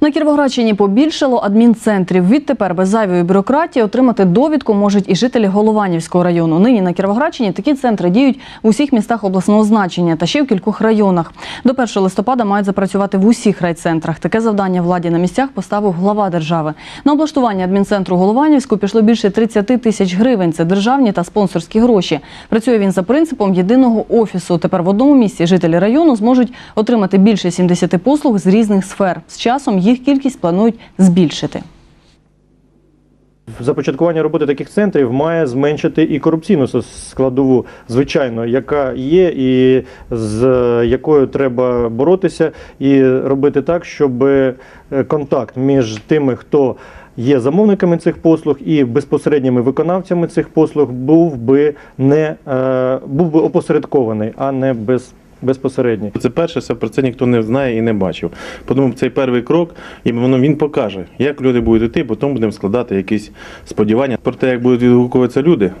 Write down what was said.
На Кіровоградщині побільшало адмінцентрів. Відтепер без зайвої бюрократії отримати довідку можуть і жителі Голованівського району. Нині на Кіровоградщині такі центри діють в усіх містах обласного значення та ще в кількох районах. До 1 листопада мають запрацювати в усіх райцентрах. Таке завдання владі на місцях поставив глава держави. На облаштування адмінцентру Голованівську пішло більше 30 тисяч гривень. Це державні та спонсорські гроші. Працює він за принципом єдиного офісу. Тепер в одному місці жителі району зможуть отримати більше 70 послуг з різних сфер. З часом їх кількість планують збільшити. Започаткування роботи таких центрів має зменшити і корупційну складову, звичайно, яка є, і з якою треба боротися, і робити так, щоб е, контакт між тими, хто є замовниками цих послуг і безпосередніми виконавцями цих послуг, був би не е, був би опосередкований, а не без, безпосередній. Це перше, все про це ніхто не знає і не бачив. Тому цей перший крок, і воно він покаже, як люди будуть йти, потім будемо складати якісь сподівання. Про те, як будуть відгукуватися люди,